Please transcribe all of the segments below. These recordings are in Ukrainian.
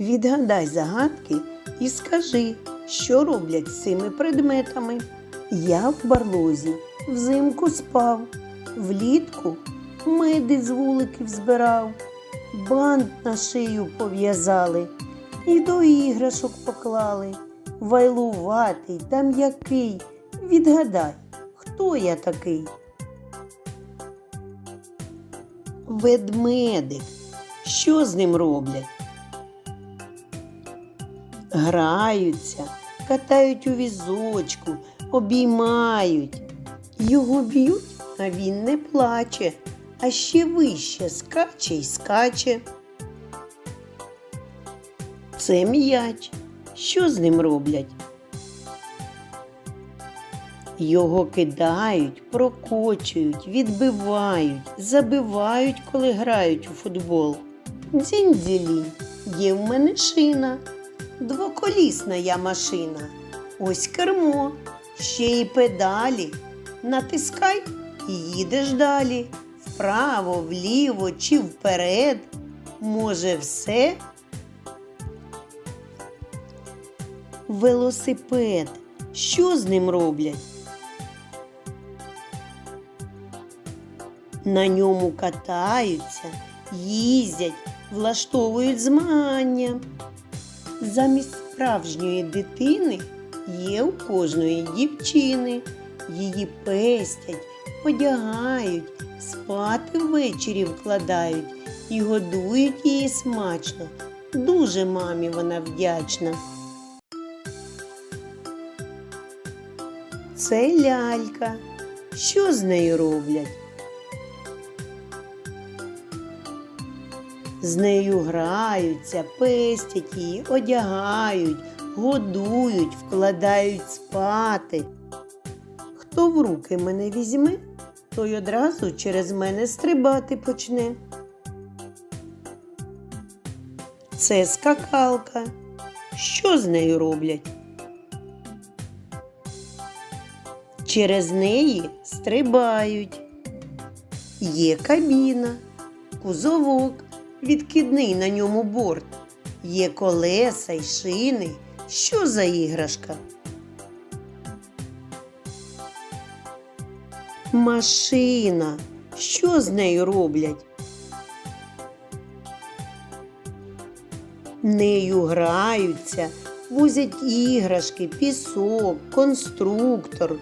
Відгадай загадки і скажи, що роблять з цими предметами. Я в барлозі взимку спав, влітку меди з вуликів збирав, бант на шию пов'язали і до іграшок поклали. Вайлуватий та м'який. Відгадай, хто я такий? Ведмедик. Що з ним роблять? Граються, катають у візочку, обіймають. Його б'ють, а він не плаче, а ще вище скаче й скаче. Це м'яч. Що з ним роблять? Його кидають, прокочують, відбивають, забивають, коли грають у футбол. Дзінь-дзілінь, є в мене шина, двоколісна я машина. Ось кермо, ще й педалі. Натискай і їдеш далі. Вправо, вліво чи вперед. Може, все? Велосипед. Що з ним роблять? На ньому катаються, їздять, влаштовують змагання. Замість справжньої дитини є у кожної дівчини. Її пестять, одягають, спати ввечері вкладають і годують її смачно. Дуже мамі вона вдячна. Це лялька. Що з нею роблять? З нею граються, пестять її, одягають, годують, вкладають спати. Хто в руки мене візьме, той одразу через мене стрибати почне. Це скакалка. Що з нею роблять? Через неї стрибають. Є кабіна, кузовок, відкидний на ньому борт. Є колеса й шини. Що за іграшка? Машина. Що з нею роблять? Нею граються, возять іграшки, пісок, конструктор.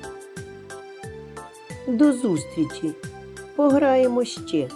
До зустрічі. Пограємо ще.